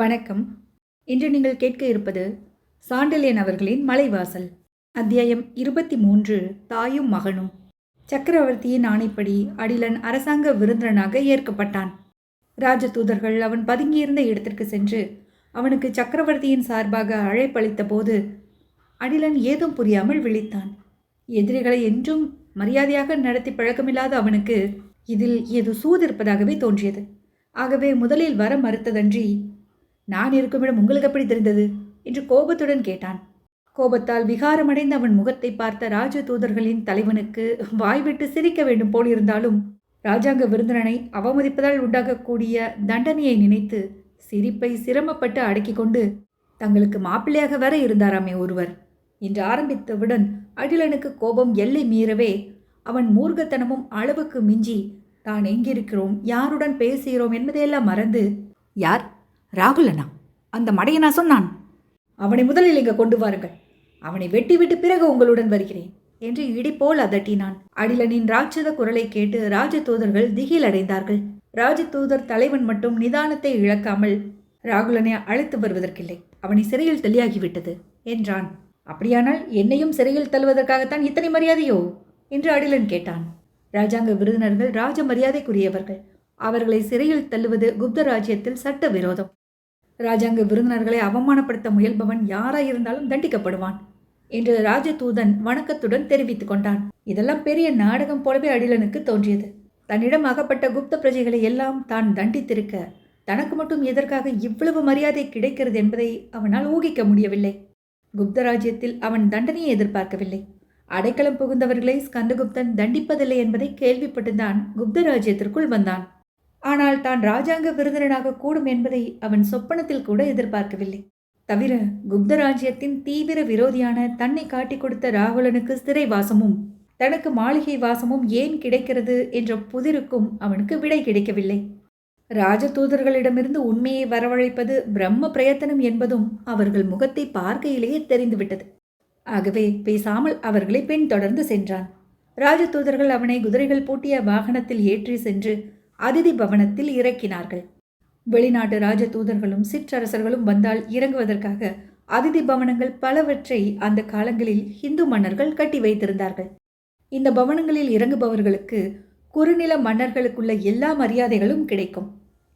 வணக்கம். இன்று நீங்கள் கேட்க இருப்பது சாண்டில்யன் அவர்களின் மலைவாசல். அத்தியாயம் இருபத்தி மூன்று தாயும் மகனும். சக்கரவர்த்தியின் ஆணைப்படி அடிலன் அரசாங்க விருந்தினனாக ஏற்கப்பட்டான். ராஜதூதர்கள் அவன் பதுங்கியிருந்த இடத்திற்கு சென்று அவனுக்கு சக்கரவர்த்தியின் சார்பாக அழைப்பளித்த போது அடிலன் ஏதும் புரியாமல் விழித்தான். எதிரிகளை என்றும் மரியாதையாக நடத்தி பழக்கமில்லாத அவனுக்கு இதில் ஏதோ சூதிருப்பதாகவே தோன்றியது. ஆகவே முதலில் வர மறுத்ததன்றி நான் இருக்குமிடம் உங்களுக்கு எப்படி தெரிந்தது? என்று கோபத்துடன் கேட்டான். கோபத்தால் விகாரமடைந்த அவன் முகத்தை பார்த்த ராஜ தூதர்களின் தலைவனுக்கு வாய்விட்டு சிரிக்க வேண்டும் போலிருந்தாலும் ராஜாங்க விருந்தினனை அவமதிப்பதால் உண்டாகக்கூடிய தண்டனையை நினைத்து சிரிப்பை சிரமப்பட்டு அடக்கிக் கொண்டு தங்களுக்கு மாப்பிள்ளையாக வர இருந்தாராமே ஒருவர் என்று ஆரம்பித்தவுடன் அடிலனுக்கு கோபம் எல்லை மீறவே அவன் மூர்க்கத்தனமும் அளவுக்கு மிஞ்சி தான் எங்கிருக்கிறோம்? யாருடன் பேசுகிறோம்? என்பதையெல்லாம் மறந்து யார்? ராகுலனா? அந்த மடையனா சொன்னான். அவனை முதலில் இங்கே கொண்டு வாருங்கள். அவனை வெட்டி விட்டு பிறகு உங்களுடன் வருகிறேன் என்று இடிப்போல் அதட்டினான். அடிலனின் ராட்சத குரலை கேட்டு ராஜதூதர்கள் திகில் அடைந்தார்கள். ராஜதூதர் தலைவன் மட்டும் நிதானத்தை இழக்காமல் ராகுலனை அழைத்து வருவதற்கில்லை. அவனை சிறையில் தள்ளியாகிவிட்டது என்றான். அப்படியானால் என்னையும் சிறையில் தள்ளுவதற்காகத்தான் இத்தனை மரியாதையோ? என்று அடிலன் கேட்டான். ராஜாங்க விருதினர்கள் ராஜ மரியாதைக்குரியவர்கள். அவர்களை சிறையில் தள்ளுவது குப்த ராஜ்யத்தில் சட்ட விரோதம். ராஜாங்க விருந்தினர்களை அவமானப்படுத்த முயல்பவன் யாராயிருந்தாலும் தண்டிக்கப்படுவான் என்று ராஜதூதன் வணக்கத்துடன் தெரிவித்துக் கொண்டான். இதெல்லாம் பெரிய நாடகம் போலவே அடிலனுக்கு தோன்றியது. தன்னிடம் அகப்பட்ட குப்த பிரஜைகளை எல்லாம் தான் தண்டித்திருக்க தனக்கு மட்டும் எதற்காக இவ்வளவு மரியாதை கிடைக்கிறது என்பதை அவனால் ஊகிக்க முடியவில்லை. குப்த ராஜ்யத்தில் அவன் தண்டனையை எதிர்பார்க்கவில்லை. அடைக்கலம் புகுந்தவர்களை ஸ்கந்தகுப்தன் தண்டிப்பதில்லை என்பதை கேள்விப்பட்டுதான் குப்த ராஜ்யத்திற்குள் வந்தான். ஆனால் தான் ராஜாங்க விருந்தினராக கூடும் என்பதை அவன் சொப்பனத்தில் கூட எதிர்பார்க்கவில்லை. தவிர குப்த ராஜ்யத்தின் தீவிர விரோதியான தன்னை காட்டிக் கொடுத்த ராகுலனுக்கு சிறை வாசமும் தனக்கு மாளிகை வாசமும் ஏன் கிடைக்கிறது என்ற புதிருக்கும் அவனுக்கு விடை கிடைக்கவில்லை. ராஜதூதர்களிடமிருந்து உண்மையை வரவழைப்பது பிரம்ம பிரயத்தனம் என்பதும் அவர்கள் முகத்தை பார்க்கையிலேயே தெரிந்துவிட்டது. ஆகவே பேசாமல் அவர்களை பின்தொடர்ந்து சென்றான். ராஜதூதர்கள் அவனை குதிரைகள் பூட்டிய வாகனத்தில் ஏற்றி சென்று அதிதி பவனத்தில் இறக்கினார்கள். வெளிநாட்டு ராஜதூதர்களும் சிற்றரசர்களும் வந்தால் இறங்குவதற்காக அதிதி பவனங்கள் பலவற்றை அந்த காலங்களில் இந்து மன்னர்கள் கட்டி வைத்திருந்தார்கள். இந்த பவனங்களில் இறங்குபவர்களுக்கு குறுநில மன்னர்களுக்குள்ள எல்லா மரியாதைகளும் கிடைக்கும்.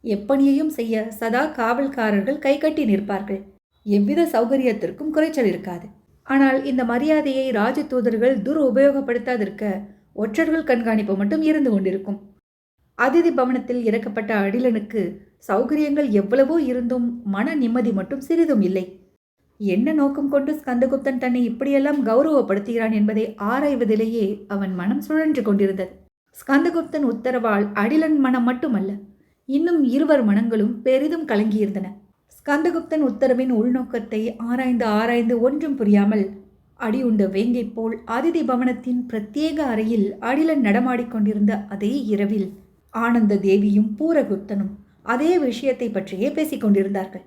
எப்பணியையும் செய்ய சதா காவல்காரர்கள் கைகட்டி நிற்பார்கள். எவ்வித சௌகரியத்திற்கும் குறைச்சல் இருக்காது. ஆனால் இந்த மரியாதையை ராஜதூதர்கள் துருபயோகப்படுத்தாதிருக்க ஒற்றர்கள் கண்காணிப்பு மட்டும் இருந்து கொண்டிருக்கும். அதிதி பவனத்தில் இறக்கப்பட்ட அடிலனுக்கு சௌகரியங்கள் எவ்வளவோ இருந்தும் மன நிம்மதி மட்டும் சிறிதும் இல்லை. என்ன நோக்கம் கொண்டு ஸ்கந்தகுப்தன் தன்னை இப்படியெல்லாம் கௌரவப்படுத்துகிறான் என்பதை ஆராய்வதிலேயே அவன் மனம் சுழன்று கொண்டிருந்தது. ஸ்கந்தகுப்தன் உத்தரவால் அடிலன் மனம் மட்டுமல்ல இன்னும் இருவர் மனங்களும் பெரிதும் கலங்கியிருந்தன. ஸ்கந்தகுப்தன் உத்தரவின் உள்நோக்கத்தை ஆராய்ந்து ஆராய்ந்து ஒன்றும் புரியாமல் அடியுண்ட வேங்கை போல் அதிதி பவனத்தின் பிரத்யேக அறையில் அடிலன் நடமாடிக்கொண்டிருந்த அதே இரவில் ஆனந்த தேவியும் பூரகுப்தனும் அதே விஷயத்தை பற்றியே பேசிக் கொண்டிருந்தார்கள்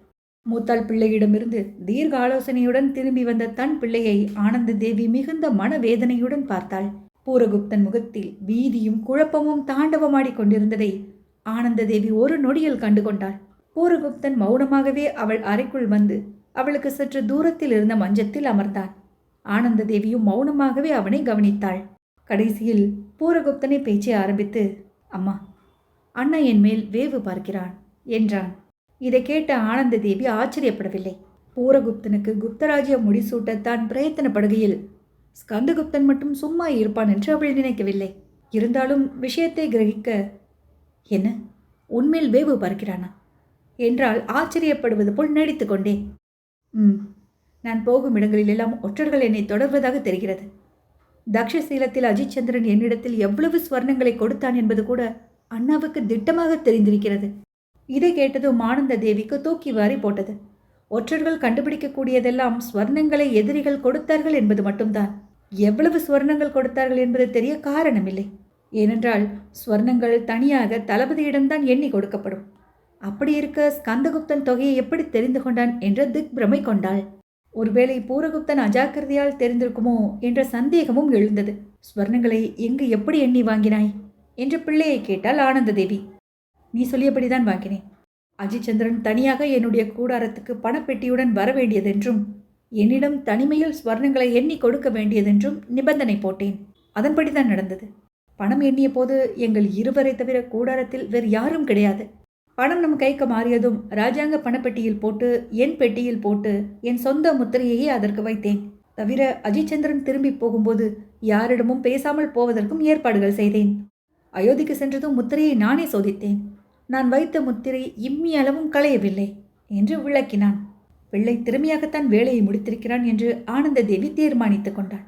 மூத்தாள் பிள்ளையிடமிருந்து தீர்க்க ஆலோசனையுடன் திரும்பி வந்த தன் பிள்ளையை ஆனந்த தேவி மிகுந்த மனவேதனையுடன் பார்த்தாள். பூரகுப்தன் முகத்தில் பீதியும் குழப்பமும் தாண்டவமாடிக் கொண்டிருந்ததை ஆனந்த தேவி ஒரு நொடியில் கண்டு கொண்டாள். பூரகுப்தன் மௌனமாகவே அவள் அறைக்குள் வந்து அவளுக்கு சற்று தூரத்தில் இருந்த மஞ்சத்தில் அமர்ந்தான். ஆனந்த தேவியும் மௌனமாகவே அவனை கவனித்தாள். கடைசியில் பூரகுப்தனை பேச்சை ஆரம்பித்து அம்மா அண்ணா என் மேல் வேவு பார்க்கிறான் என்றான். இதை கேட்ட ஆனந்த தேவி ஆச்சரியப்படவில்லை. பூரகுப்தனுக்கு குப்தராஜ்ய முடிசூட்டத்தான் பிரயத்தனப்படுகையில் ஸ்கந்தகுப்தன் மட்டும் சும்மா இருப்பான் என்று அவள் நினைக்கவில்லை. இருந்தாலும் விஷயத்தை கிரகிக்க என்ன உன்மேல் வேவு பார்க்கிறானா? என்றால் ஆச்சரியப்படுவது போல் நடித்துக்கொண்டே ம் நான் போகும் இடங்களில் எல்லாம் ஒற்றர்கள் என்னை தொடர்வதாக தெரிகிறது. தக்ஷசீலத்தில் அஜித் சந்திரன் என்னிடத்தில் எவ்வளவு ஸ்வர்ணங்களை கொடுத்தான் என்பது கூட அண்ணாவுக்கு திட்டமாக தெரிந்திருக்கிறது. இதை கேட்டதும் ஆனந்த தேவிக்கு தூக்கி வாரி போட்டது. ஒற்றர்கள் கண்டுபிடிக்கக்கூடியதெல்லாம் ஸ்வர்ணங்களை எதிரிகள் கொடுத்தார்கள் என்பது மட்டும்தான். எவ்வளவு ஸ்வர்ணங்கள் கொடுத்தார்கள் என்பது தெரிய காரணமில்லை. ஏனென்றால் ஸ்வர்ணங்கள் தனியாக தளபதியிடம்தான் எண்ணி கொடுக்கப்படும். அப்படி இருக்க ஸ்கந்தகுப்தன் தொகையை எப்படி தெரிந்து கொண்டான் என்ற திக் பிரமை கொண்டாள். ஒருவேளை பூரகுப்தன் அஜாக்கிரதையால் தெரிந்திருக்குமோ என்ற சந்தேகமும் எழுந்தது. ஸ்வர்ணங்களை எங்கு எப்படி எண்ணி வாங்கினாய்? என்று பிள்ளையை கேட்டால் ஆனந்த தேவி நீ சொல்லியபடிதான் வாங்கினேன். அஜிச்சந்திரன் தனியாக என்னுடைய கூடாரத்துக்கு பணப்பெட்டியுடன் வர வேண்டியதென்றும் என்னிடம் தனிமையில் ஸ்வர்ணங்களை எண்ணி கொடுக்க வேண்டியதென்றும் நிபந்தனை போட்டேன். அதன்படிதான் நடந்தது. பணம் எண்ணிய போது எங்கள் இருவரை தவிர கூடாரத்தில் வேறு யாரும் கிடையாது. பணம் நம் கைக்கு மாறியதும் ராஜாங்க பணப்பெட்டியில் போட்டு என் பெட்டியில் போட்டு என் சொந்த முத்திரையையே அதற்கு வைத்தேன். தவிர அஜிச்சந்திரன் திரும்பி போகும்போது யாரிடமும் பேசாமல் போவதற்கும் ஏற்பாடுகள் செய்தேன். அயோத்திக்கு சென்றதும் முத்திரையை நானே சோதித்தேன். நான் வைத்த முத்திரை இம்மி அளவும் களையவில்லை என்று விளக்கினான். பிள்ளை திறமையாகத்தான் வேலையை முடித்திருக்கிறான் என்று ஆனந்த தேவி தீர்மானித்துக் கொண்டாள்.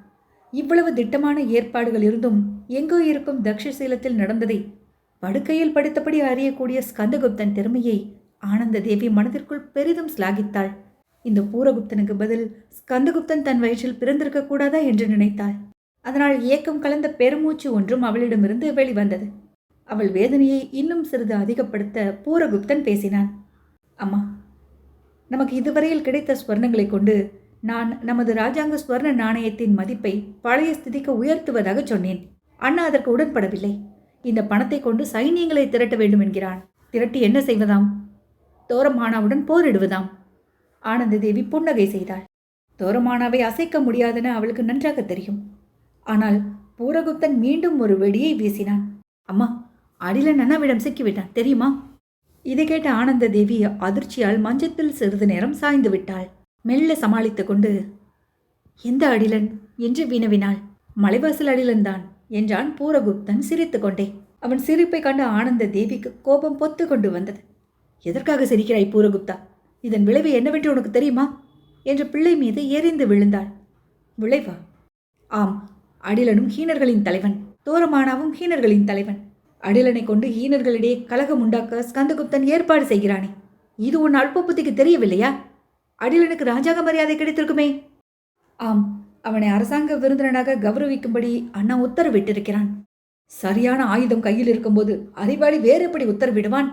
இவ்வளவு திட்டமான ஏற்பாடுகள் இருந்தும் எங்கோ இருக்கும் தக்ஷசீலத்தில் நடந்ததை படுக்கையில் படித்தபடி அறியக்கூடிய ஸ்கந்தகுப்தன் திறமையை ஆனந்த தேவி மனதிற்குள் பெரிதும் சிலாகித்தாள். இந்த பூரகுப்தனுக்கு பதில் ஸ்கந்தகுப்தன் தன் வயிற்றில் பிறந்திருக்க கூடாதா என்று நினைத்தாள். அதனால் ஏக்கம் கலந்த பெருமூச்சு ஒன்றும் அவளிடமிருந்து வெளிவந்தது. அவள் வேதனையை இன்னும் சிறிது அதிகப்படுத்த பூரகுப்தன் பேசினான். அம்மா நமக்கு இதுவரையில் கிடைத்த ஸ்வர்ணங்களை கொண்டு நான் நமது ராஜாங்க ஸ்வர்ண நாணயத்தின் மதிப்பை பழைய ஸ்திதிக்கு உயர்த்துவதாக சொன்னேன். அண்ணா அதற்கு உடன்படவில்லை. இந்த பணத்தை கொண்டு சைனியங்களை திரட்ட வேண்டும் என்கிறான். திரட்டி என்ன செய்வதாம்? தோரமானாவுடன் போரிடுவதாம். ஆனந்த தேவி புன்னகை செய்தாள். தோரமானாவை அசைக்க முடியாதென அவளுக்கு நன்றாக தெரியும். ஆனால் பூரகுப்தன் மீண்டும் ஒரு வெடியை வீசினான். அம்மா அடிலன் அண்ணாவிடம் சிக்கிவிட்டான் தெரியுமா? இதை கேட்ட ஆனந்த தேவி அதிர்ச்சியால் மஞ்சத்தில் சிறிது நேரம் சாய்ந்து விட்டாள். மெல்ல சமாளித்து கொண்டு எந்த அடிலன்? என்று வினவினாள். மலைவாசல் அடிலன்தான் என்றான் பூரகுப்தன் சிரித்து கொண்டே. அவன் சிரிப்பை கண்ட ஆனந்த தேவிக்கு கோபம் பொத்து கொண்டு வந்தது. எதற்காக சிரிக்கிறாய் பூரகுப்தா? இதன் விளைவு என்னவென்று உனக்கு தெரியுமா? என்று பிள்ளை மீது எரிந்து விழுந்தாள். விளைவா? ஆம் அடிலனும் ஹீனர்களின் தலைவன். தோரமானாவும் ஹீனர்களின் தலைவன். அடிலனை கொண்டு ஹீனர்களிடையே கலகம் உண்டாக்க ஸ்கந்தகுப்தன் ஏற்பாடு செய்கிறானே. இது உன் அல்ப புத்திக்கு தெரியவில்லையா? அடிலனுக்கு ராஜாங்க மரியாதை கிடைத்திருக்குமே. ஆம் அவனை அரசாங்க விருந்தினனாக கௌரவிக்கும்படி அண்ணா உத்தரவிட்டிருக்கிறான். சரியான ஆயுதம் கையில் இருக்கும்போது அறிவாளி வேறு எப்படி உத்தரவிடுவான்?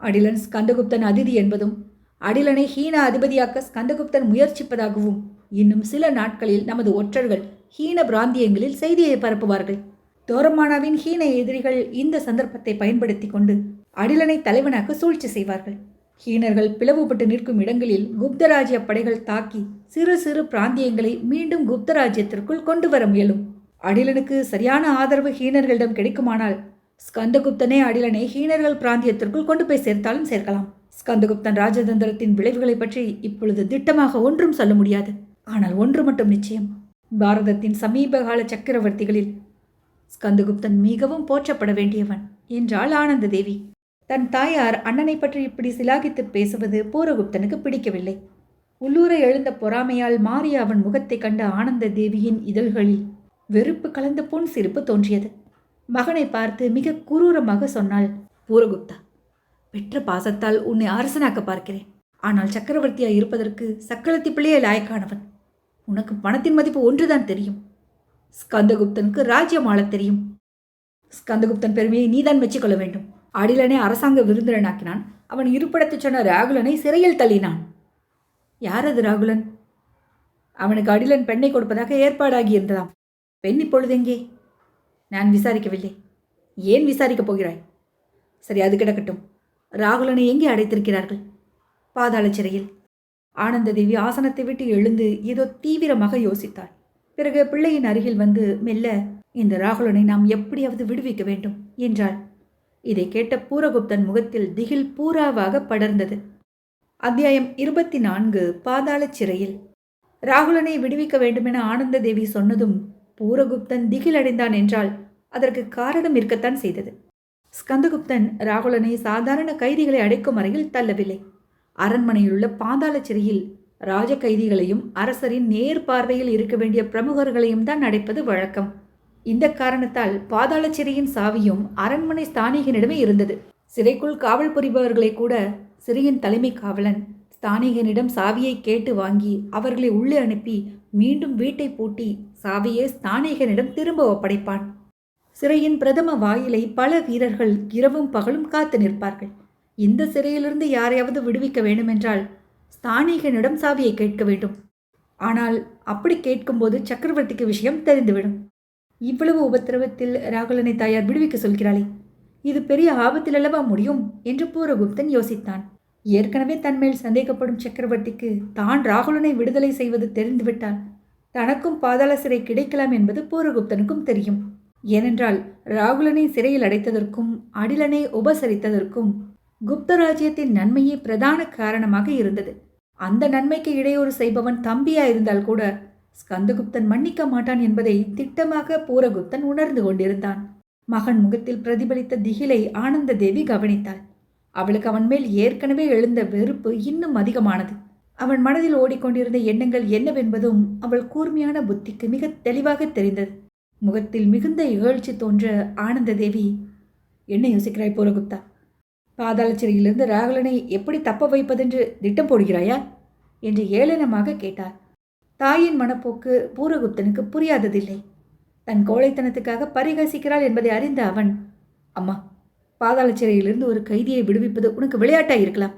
அடிலன் ஸ்கந்தகுப்தன் அதிதி என்பதும் அடிலனை ஹீன அதிபதியாக்க ஸ்கந்தகுப்தன் முயற்சிப்பதாகவும் இன்னும் சில நாட்களில் நமது ஒற்றர்கள் ஹீன பிராந்தியங்களில் செய்தியை பரப்புவார்கள். தோரமானாவின் ஹீன எதிரிகள் இந்த சந்தர்ப்பத்தை பயன்படுத்தி கொண்டு அடிலனை தலைவனாக சூழ்ச்சி செய்வார்கள். ஹீனர்கள் பிளவுபட்டு நிற்கும் இடங்களில் குப்தராஜ்ய படைகள் தாக்கி சிறு சிறு பிராந்தியங்களை மீண்டும் குப்தராஜ்யத்திற்குள் கொண்டு வர முயலும். அடிலனுக்கு சரியான ஆதரவு ஹீனர்களிடம் கிடைக்குமானால் ஸ்கந்தகுப்தனே அடிலனை ஹீனர்கள் பிராந்தியத்திற்குள் கொண்டு போய் சேர்த்தாலும் சேர்க்கலாம். ஸ்கந்தகுப்தன் ராஜதந்திரத்தின் விளைவுகளை பற்றி இப்பொழுது திட்டமாக ஒன்றும் சொல்ல முடியாது. ஆனால் ஒன்று மட்டும் நிச்சயம். பாரதத்தின் சமீபகால சக்கரவர்த்திகளில் ஸ்கந்தகுப்தன் மிகவும் போற்றப்பட வேண்டியவன் என்றாள் ஆனந்த தேவி தன் தாயார் அண்ணனை பற்றி இப்படி சிலாகித்து பேசுவது பூரகுப்தனுக்கு பிடிக்கவில்லை. உள்ளூரை எழுந்த பொறாமையால் மாறிய அவன் முகத்தை கண்ட ஆனந்த தேவியின் இதழ்களில் வெறுப்பு கலந்த பொன் சிரிப்பு தோன்றியது. மகனை பார்த்து மிக குரூரமாக சொன்னாள் பூரகுப்தா பெற்ற பாசத்தால் உன்னை அரசனாக்க பார்க்கிறேன். ஆனால் சக்கரவர்த்தியாய் இருப்பதற்கு சக்கரத்தி பிள்ளையே லாயக்கானவன். உனக்கு பணத்தின் மதிப்பு ஒன்றுதான் தெரியும். ஸ்கந்தகுப்தனுக்கு ராஜ்யம் ஆள தெரியும். ஸ்கந்தகுப்தன் பெருமையை நீதான் மெச்சிக்கொள்ள வேண்டும். அடிலனை அரசாங்க விருந்தினனாக்கினான். அவன் இருப்பிடத்து சொன்ன ராகுலனை சிறையில் தள்ளினான். யார் அது ராகுலன்? அவனுக்கு அடிலன் பெண்ணை கொடுப்பதாக ஏற்பாடாகி இருந்ததாம். பெண் இப்பொழுது எங்கே? நான் விசாரிக்கவில்லை. ஏன் விசாரிக்கப் போகிறாய்? சரி அது கிடக்கட்டும். ராகுலனை எங்கே அடைத்திருக்கிறார்கள்? பாதாள சிறையில். ஆனந்த தேவி ஆசனத்தை விட்டு எழுந்து ஏதோ தீவிரமாக யோசித்தாள். பிறகு பிள்ளையின் அருகில் வந்து மெல்ல இந்த ராகுலனை நாம் எப்படியாவது விடுவிக்க வேண்டும் என்றாள். இதை கேட்ட பூரகுப்தன் முகத்தில் திகில் பூராவாக படர்ந்தது. அத்தியாயம் இருபத்தி நான்கு பாதாள சிறையில். ராகுலனை விடுவிக்க வேண்டுமென ஆனந்த தேவி சொன்னதும் பூரகுப்தன் திகில் அடைந்தான் என்றால் அதற்கு காரணம் இருக்கத்தான் செய்தது. ஸ்கந்தகுப்தன் ராகுலனை சாதாரண கைதிகளை அடைக்கும் அறையில் தள்ளவில்லை. அரண்மனையிலுள்ள பாதாள சிறையில் ராஜ கைதிகளையும் அரசரின் நேர் பார்வையில் இருக்க வேண்டிய பிரமுகர்களையும் தான் அடைப்பது வழக்கம். இந்த காரணத்தால் பாதாள சிறையின் சாவியும் அரண்மனை ஸ்தானிகனிடமே இருந்தது. சிறைக்குள் காவல் புரிபவர்களை கூட சிறையின் தலைமை காவலன் ஸ்தானிகனிடம் சாவியை கேட்டு வாங்கி அவர்களை உள்ளே அனுப்பி மீண்டும் வீட்டை பூட்டி சாவியை ஸ்தானிகனிடம் திரும்ப ஒப்படைப்பான். சிறையின் பிரதம வாயிலை பல வீரர்கள் இரவும் பகலும் காத்து நிற்பார்கள். இந்த சிறையிலிருந்து யாரையாவது விடுவிக்க வேண்டுமென்றால் ஸ்தானிகனிடம் சாவியை கேட்க வேண்டும். ஆனால் அப்படி கேட்கும்போது சக்கரவர்த்திக்கு விஷயம் தெரிந்துவிடும். இவ்வளவு உபத்திரவத்தில் ராகுலனை தாயார் விடுவிக்க சொல்கிறாளே இது பெரிய ஆபத்தில் அல்லவா முடியும்? என்று பூரகுப்தன் யோசித்தான். ஏற்கனவே தன்மேல் சந்தேகப்படும் சக்கரவர்த்திக்கு தான் ராகுலனை விடுதலை செய்வது தெரிந்துவிட்டால் தனக்கும் பாதாள சிறை கிடைக்கலாம் என்பது பூரகுப்தனுக்கும் தெரியும். ஏனென்றால் ராகுலனை சிறையில் அடைத்ததற்கும் அடிலனை உபசரித்ததற்கும் குப்தராஜ்யத்தின் நன்மையே பிரதான காரணமாக இருந்தது. அந்த நன்மைக்கு இடையூறு செய்பவன் தம்பியா இருந்தால் கூட ஸ்கந்தகுப்தன் மன்னிக்க மாட்டான் என்பதை திட்டமாக பூரகுப்தன் உணர்ந்து கொண்டிருந்தான். மகன் முகத்தில் பிரதிபலித்த திகிலை ஆனந்த தேவி கவனித்தாள். அவளுக்கு அவன் மேல் ஏற்கனவே எழுந்த வெறுப்பு இன்னும் அதிகமானது. அவன் மனதில் ஓடிக்கொண்டிருந்த எண்ணங்கள் என்னவென்பதும் அவள் கூர்மையான புத்திக்கு மிக தெளிவாக தெரிந்தது. முகத்தில் மிகுந்த இகழ்ச்சி தோன்ற ஆனந்த தேவி என்ன யோசிக்கிறாய் பூரகுப்தா? பாதாள சிறையிலிருந்து ராகுலனை எப்படி தப்ப வைப்பதென்று திட்டம் போடுகிறாயா? என்று ஏளனமாக கேட்டார். தாயின் மனப்போக்கு பூரகுப்தனுக்கு புரியாததில்லை. தன் கோழைத்தனத்துக்காக பரிகசிக்கிறாள் என்பதை அறிந்த அவன் அம்மா பாதாள சிறையிலிருந்து ஒரு கைதியை விடுவிப்பது உனக்கு விளையாட்டாக இருக்கலாம்.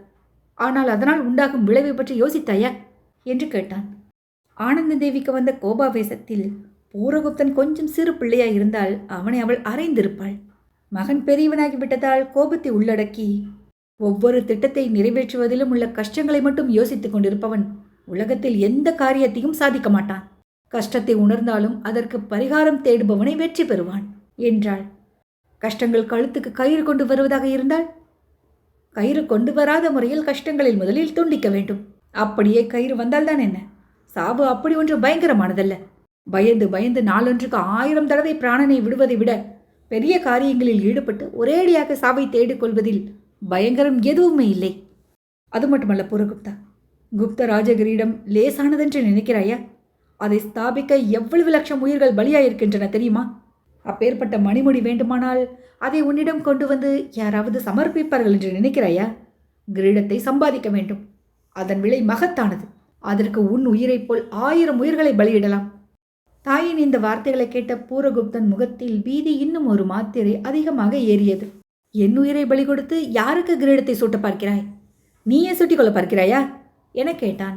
ஆனால் அதனால் உண்டாகும் விளைவை பற்றி யோசித்தாயா? என்று கேட்டான். ஆனந்த தேவிக்கு வந்த கோபாவேசத்தில் பூரகுப்தன் கொஞ்சம் சிறு பிள்ளையாய் இருந்தால் அவனை அவள் அறைந்திருப்பாள். மகன் பெரியவனாகி விட்டதால் கோபத்தை உள்ளடக்கி ஒவ்வொரு திட்டத்தை நிறைவேற்றுவதிலும் உள்ள கஷ்டங்களை மட்டும் யோசித்துக் கொண்டிருப்பவன் உலகத்தில் எந்த காரியத்தையும் சாதிக்க மாட்டான். கஷ்டத்தை உணர்ந்தாலும் அதற்கு பரிகாரம் தேடுபவனை வெற்றி பெறுவான் என்றாள். கஷ்டங்கள் கழுத்துக்கு கயிறு கொண்டு வருவதாக இருந்தால்? கயிறு கொண்டு வராத முறையில் கஷ்டங்களில் முதலில் துண்டிக்க வேண்டும். அப்படியே கயிறு வந்தால்தான் என்ன? சாவு அப்படி ஒன்று பயங்கரமானதல்ல. பயந்து பயந்து நாளொன்றுக்கு ஆயிரம் தடவை பிராணனை விடுவதை விட பெரிய காரியங்களில் ஈடுபட்டு ஒரேடியாக சாவை தேடிக்கொள்வதில் பயங்கரம் எதுவுமே இல்லை. அது மட்டுமல்ல புரகுப்தா குப்த ராஜகிரியிடம் லேசானதென்று நினைக்கிறாயா? அதை ஸ்தாபிக்க எவ்வளவு லட்சம் உயிர்கள் பலியாயிருக்கின்றன தெரியுமா? அப்பேற்பட்ட மணிமுடி வேண்டுமானால் அதை உன்னிடம் கொண்டு வந்து யாராவது சமர்ப்பிப்பார்கள் என்று நினைக்கிறாயா? கிரீடத்தை சம்பாதிக்க வேண்டும். அதன் விலை மகத்தானது. அதற்கு உன் உயிரைப் போல் ஆயிரம் உயிர்களை பலியிடலாம். தாயின் இந்த வார்த்தைகளை கேட்ட பூரகுப்தன் முகத்தில் பீதி இன்னும் ஒரு மாத்திரை அதிகமாக ஏறியது. என் உயிரை பலி கொடுத்து யாருக்கு கிரீடத்தை சூட்ட பார்க்கிறாய்? நீயே சுட்டிக் கொள்ள பார்க்கிறாயா? என கேட்டான்.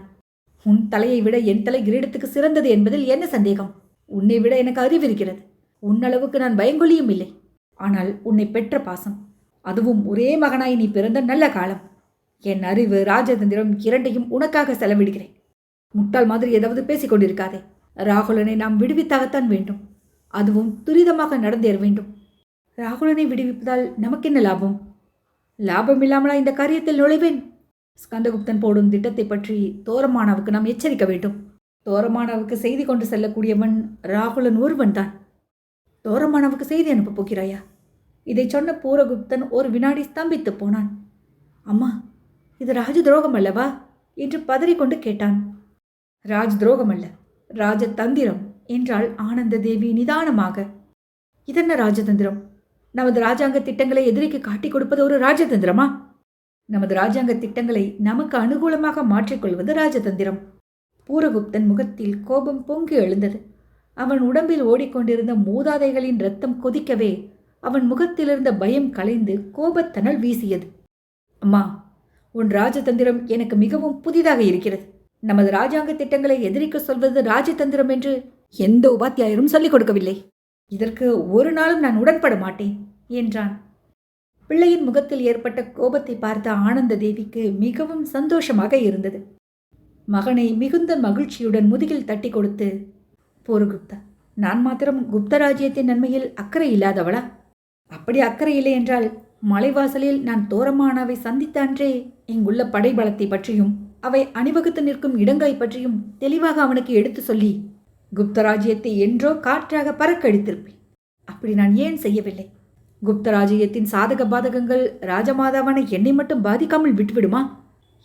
உன் தலையை விட என் தலை கிரீடத்துக்கு சிறந்தது என்பதில் என்ன சந்தேகம்? உன்னை விட எனக்கு அறிவிருக்கிறது உன்னளவுக்கு நான் பயங்கொலியும் இல்லை. ஆனால் உன்னை பெற்ற பாசம். அதுவும் ஒரே மகனாய் நீ பிறந்த நல்ல காலம். என் அறிவு ராஜதந்திரம் இரண்டையும் உனக்காக செலவிடுகிறேன். முட்டாள் மாதிரி ஏதாவது பேசிக்கொண்டிருக்காதே ராகுலனை நாம் விடுவித்தாகத்தான் வேண்டும். அதுவும் துரிதமாக நடந்தேற வேண்டும். ராகுலனை விடுவிப்பதால் நமக்கென்ன லாபம்? லாபம் இல்லாமலா இந்த காரியத்தில் நுழைவேன்? ஸ்கந்தகுப்தன் போடும் திட்டத்தை பற்றி தோரமானாவுக்கு நாம் எச்சரிக்க வேண்டும். தோரமானாவுக்கு செய்தி கொண்டு செல்லக்கூடியவன் ராகுலன் ஒருவன் தான் தோரமானாவுக்கு செய்தி அனுப்பப் போகிறாயா? இதை சொன்ன பூரகுப்தன் ஒரு வினாடி ஸ்தம்பித்து போனான். அம்மா இது ராஜ துரோகம் அல்லவா? என்று பதறிக்கொண்டு கேட்டான். ராஜ் துரோகம் அல்ல. ராஜதந்திரம் என்றாள் ஆனந்த தேவி நிதானமாக. இதென்ன ராஜதந்திரம்? நமது ராஜாங்க திட்டங்களை எதிரிக்கு காட்டிக் கொடுப்பது ஒரு ராஜதந்திரமா? நமது ராஜாங்க திட்டங்களை நமக்கு அனுகூலமாக மாற்றிக்கொள்வது ராஜதந்திரம். பூரகுப்தன் முகத்தில் கோபம் பொங்கி எழுந்தது. அவன் உடம்பில் ஓடிக்கொண்டிருந்த மூதாதைகளின் ரத்தம் கொதிக்கவே அவன் முகத்திலிருந்த பயம் கலைந்து கோபத்தனல் வீசியது. அம்மா உன் ராஜதந்திரம் எனக்கு மிகவும் புதிதாக இருக்கிறது. நமது ராஜாங்க திட்டங்களை எதிரிக்க சொல்வது ராஜதந்திரம் என்று எந்த உபாத்தியாயரும் சொல்லிக் கொடுக்கவில்லை. இதற்கு ஒரு நாளும் நான் உடன்பட மாட்டேன் என்றான். பிள்ளையின் முகத்தில் ஏற்பட்ட கோபத்தை பார்த்த ஆனந்த தேவிக்கு மிகவும் சந்தோஷமாக இருந்தது. மகனை மிகுந்த மகிழ்ச்சியுடன் முதுகில் தட்டி கொடுத்து போருகுப்தா நான் மாத்திரம் குப்த ராஜ்யத்தின் நன்மையில் அக்கறை இல்லாதவளா? அப்படி அக்கறை இல்லை என்றால் மலைவாசலில் நான் தோரமானாவை சந்தித்த அன்றே இங்குள்ள படைபலத்தை பற்றியும் அவை அணிவகுத்து நிற்கும் இடங்களை பற்றியும் தெளிவாக அவனுக்கு எடுத்து சொல்லி குப்தராஜ்யத்தை என்றோ காற்றாக பறக்கடித்திருப்பேன். அப்படி நான் ஏன் செய்யவில்லை? குப்தராஜ்யத்தின் சாதக பாதகங்கள் ராஜமாதாவான என்னை மட்டும் பாதிக்காமல் விட்டுவிடுமா?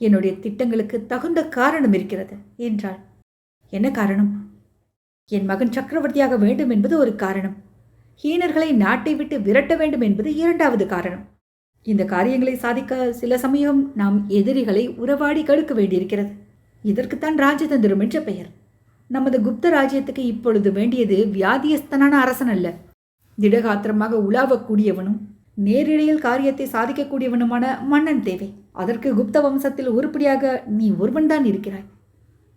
என்னுடைய திட்டங்களுக்கு தகுந்த காரணம் இருக்கிறது என்றாள். என்ன காரணம்? என் மகன் சக்கரவர்த்தியாக வேண்டும் என்பது ஒரு காரணம். ஹீனர்களை நாட்டை விட்டு விரட்ட வேண்டும் என்பது இரண்டாவது காரணம். இந்த காரியங்களை சாதிக்க சில சமயம் நாம் எதிரிகளை உறவாடி கடுக்க வேண்டியிருக்கிறது. இதற்குத்தான் ராஜதந்திரம் என்ற பெயர். நமது குப்த ராஜ்யத்துக்கு இப்பொழுது வேண்டியது வியாதியஸ்தனான அரசன் அல்ல. திடகாத்திரமாக உலாவக்கூடியவனும் நேரிடையில் காரியத்தை சாதிக்கக்கூடியவனுமான மன்னன் தேவை. அதற்கு குப்த வம்சத்தில் உருப்படியாக நீ ஒருவன்தான் இருக்கிறாய்.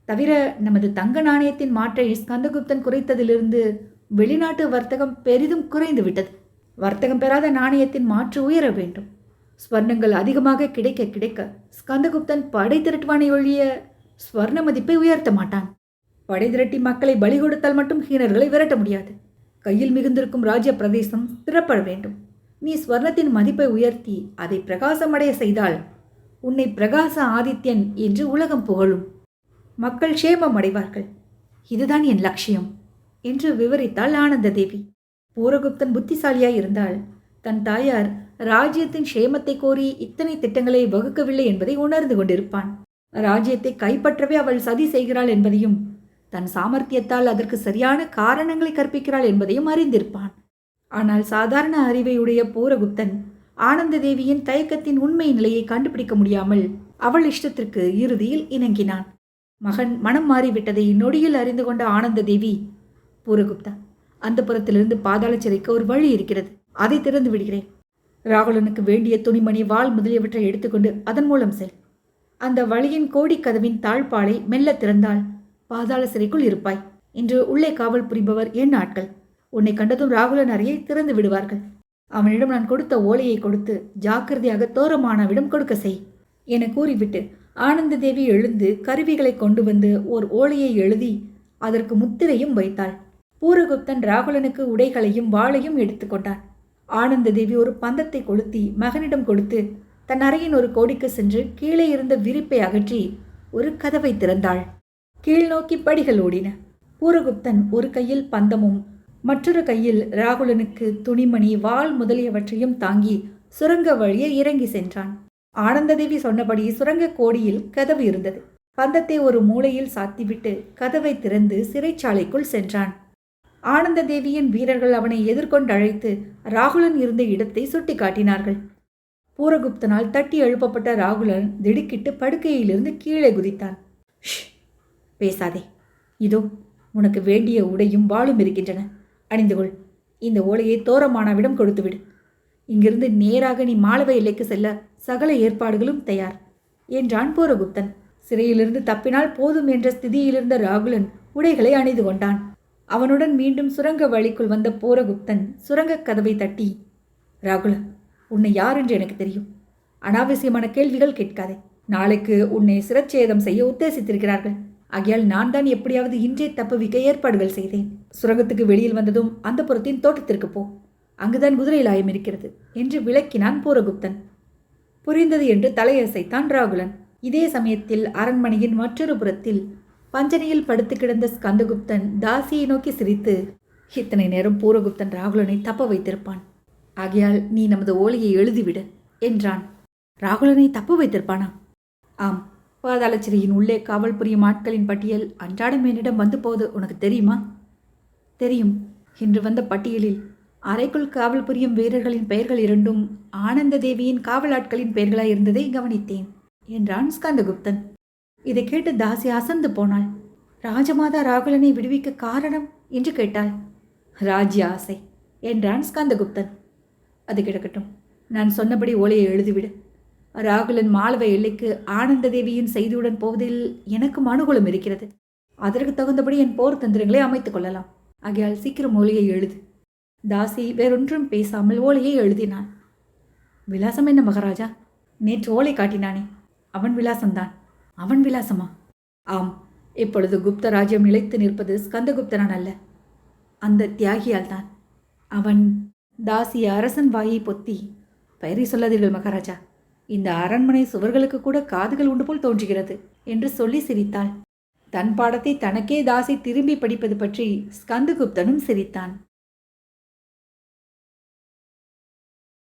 தவிர நமது தங்க நாணயத்தின் மாற்றை ஸ்கந்தகுப்தன் குறைத்ததிலிருந்து வெளிநாட்டு வர்த்தகம் பெரிதும் குறைந்து விட்டது வர்த்தகம் பெறாத நாணயத்தின் மாற்று உயர வேண்டும். ஸ்வர்ணங்கள் அதிகமாக கிடைக்க கிடைக்க ஸ்கந்தகுப்தன் படை திரட்டுவானை ஒழிய ஸ்வர்ண மதிப்பை உயர்த்த மாட்டான். படை திரட்டி மக்களை பலி கொடுத்தால் மட்டும் ஹீனர்களை விரட்ட முடியாது. கையில் மிகுந்திருக்கும் ராஜ்ய பிரதேசம் திறப்பட வேண்டும். நீ ஸ்வர்ணத்தின் மதிப்பை உயர்த்தி அதை பிரகாசமடைய செய்தால் உன்னை பிரகாச ஆதித்யன் என்று உலகம் புகழும். மக்கள் க்ஷேமம் அடைவார்கள். இதுதான் என் லட்சியம். என்று விவரித்தாள் ஆனந்த தேவி. பூரகுப்தன் புத்திசாலியாய் இருந்தால் தன் தாயார் ராஜ்யத்தின் க்ஷேமத்தை கோரி இத்தனை திட்டங்களை வகுக்கவில்லை என்பதை உணர்ந்து கொண்டிருப்பான். ராஜ்யத்தை கைப்பற்றவே அவள் சதி செய்கிறாள் என்பதையும் தன் சாமர்த்தியத்தால் அதற்கு சரியான காரணங்களை கற்பிக்கிறாள் என்பதையும் அறிந்திருப்பான். ஆனால் சாதாரண அறிவையுடைய பூரகுப்தன் ஆனந்த தேவியின் தயக்கத்தின் உண்மை நிலையை கண்டுபிடிக்க முடியாமல் அவள் இஷ்டத்திற்கு இறுதியில் இணங்கினான். மகன் மனம் மாறிவிட்டதை நொடியில் அறிந்து கொண்ட ஆனந்த தேவி பூரகுப்தா அந்த புறத்திலிருந்து பாதாள சிறைக்கு ஒரு வழி இருக்கிறது. அதை திறந்து விடுகிறேன். ராகுலனுக்கு வேண்டிய துணிமணி வாள் முதலியவற்றை எடுத்துக்கொண்டு அதன் மூலம் செல். அந்த வழியின் கோடிக்கதவின் தாழ்பாலை மெல்ல திறந்தால் பாதாள சிறைக்குள் இருப்பாய். இன்று உள்ளே காவல் புரிபவர் என் ஆட்கள் உன்னை கண்டதும் ராகுலன் அறையை திறந்து விடுவார்கள். அவனிடம் நான் கொடுத்த ஓலையை கொடுத்து ஜாக்கிரதையாக தோரமானவிடம் கொடுக்க செய். என கூறிவிட்டு ஆனந்த தேவி எழுந்து கருவிகளை கொண்டு வந்து ஓர் ஓலையை எழுதி அதற்கு முத்திரையும் வைத்தாள். பூரகுப்தன் ராகுலனுக்கு உடைகளையும் வாளையும் எடுத்துக்கொண்டான் ஆனந்த தேவி ஒரு பந்தத்தை கொளுத்தி மகனிடம் கொடுத்து தன் அறையின் ஒரு கோடிக்கு சென்று கீழே இருந்த விரிப்பை அகற்றி ஒரு கதவை திறந்தாள். கீழ் நோக்கி படிகள் ஓடின. பூரகுப்தன் ஒரு கையில் பந்தமும் மற்றொரு கையில் ராகுலனுக்கு துணிமணி வாள் முதலியவற்றையும் தாங்கி சுரங்க வழியே இறங்கி சென்றான். ஆனந்ததேவி சொன்னபடி சுரங்க கோடியில் கதவு இருந்தது. பந்தத்தை ஒரு மூலையில் சாத்திவிட்டு கதவை திறந்து சிறைச்சாலைக்குள் சென்றான். ஆனந்த தேவியின் வீரர்கள் அவனை எதிர்கொண்டு அழைத்து ராகுலன் இருந்த இடத்தை சுட்டி காட்டினார்கள் பூரகுப்தனால் தட்டி எழுப்பப்பட்ட ராகுலன் திடுக்கிட்டு படுக்கையிலிருந்து கீழே குதித்தான். ஷ் பேசாதே. இதோ உனக்கு வேண்டிய உடையும் வாளும் இருக்கின்றன. அணிந்து கொள். இந்த ஓலையை தோரமானாவிடம் கொடுத்துவிடு. இங்கிருந்து நேராக நீ மாளவ எல்லைக்கு செல்ல சகல ஏற்பாடுகளும் தயார் என்றான் பூரகுப்தன். சிறையிலிருந்து தப்பினால் போதும் என்ற ஸ்திதியிலிருந்த ராகுலன் உடைகளை அணிந்து கொண்டான். அவனுடன் மீண்டும் சுரங்க வழிக்குள் வந்த பூரகுப்தன் சுரங்கக் கதவை தட்டி ராகுல உன்னை யார் என்று எனக்கு தெரியும். அனாவசியமான கேள்விகள் கேட்காதே. நாளைக்கு உன்னை சிரச்சேதம் செய்ய உத்தேசித்திருக்கிறார்கள். ஆகையால் நான் தான் எப்படியாவது இன்றே தப்புவிக்க ஏற்பாடுகள் செய்தேன். சுரங்கத்துக்கு வெளியில் வந்ததும் அந்த புறத்தின் தோட்டத்திற்கு போ. அங்குதான் குதிரை லாயம் இருக்கிறது என்று விளக்கினான் பூரகுப்தன். புரிந்தது என்று தலையசைத்தான் ராகுலன். இதே சமயத்தில் அரண்மனையின் மற்றொரு புறத்தில் பஞ்சனையில் படுத்து கிடந்த ஸ்கந்தகுப்தன் தாசியை நோக்கி சிரித்து இத்தனை நேரம் பூரகுப்தன் ராகுலனை தப்ப வைத்திருப்பான். ஆகையால் நீ நமது ஓலையை எழுதிவிடு என்றான். ராகுலனை தப்பு வைத்திருப்பானா? ஆம். பாதாளச்சிறையின் உள்ளே காவல் புரியும் ஆட்களின் பட்டியல் அன்றாடம் என்னிடம் வந்து போவது உனக்கு தெரியுமா? தெரியும். இன்று வந்த பட்டியலில் அறைக்குள் காவல் புரியும் வீரர்களின் பெயர்கள் இரண்டும் ஆனந்த தேவியின் காவல் ஆட்களின் பெயர்களாய் இருந்ததை கவனித்தேன் என்றான் ஸ்கந்தகுப்தன். இதை கேட்டு தாசி அசந்து போனாள். ராஜமாதா ராகுலனை விடுவிக்க காரணம்? என்று கேட்டாள். ராஜ்ய ஆசை என்றான் ஸ்கந்தகுப்தன். அது கிடக்கட்டும். நான் சொன்னபடி ஓலையை எழுதிவிடு. ராகுலன் மாளவ எல்லைக்கு ஆனந்த தேவியின் செய்தியுடன் போவதில் எனக்கும் மனுகுலம் இருக்கிறது. அதற்கு தகுந்தபடி என் போர் தந்திரங்களை அமைத்துக் கொள்ளலாம். ஆகையால் சீக்கிரம் ஓலையை எழுது. தாசி வேறொன்றும் பேசாமல் ஓலையை எழுதினான் விலாசம் என்ன மகாராஜா? நேற்று ஓலை காட்டினானே. அவன் விலாசம்தான். அவன் விலாசமா? ஆம் இப்பொழுது குப்த ராஜ்யம் நிலைத்து நிற்பது ஸ்கந்தகுப்தனான் அல்ல. அந்த தியாகியால் தான் அவன் தாசி அரசன் வாயை பொத்தி பெயரை சொல்லாதீர்கள் மகாராஜா. இந்த அரண்மனை சுவர்களுக்கு கூட காதுகள் உண்டு போல் தோன்றுகிறது என்று சொல்லி சிரித்தாள். தன் பாடத்தை தனக்கே தாசி திரும்பி படிப்பது பற்றி ஸ்கந்தகுப்தனும் சிரித்தான்.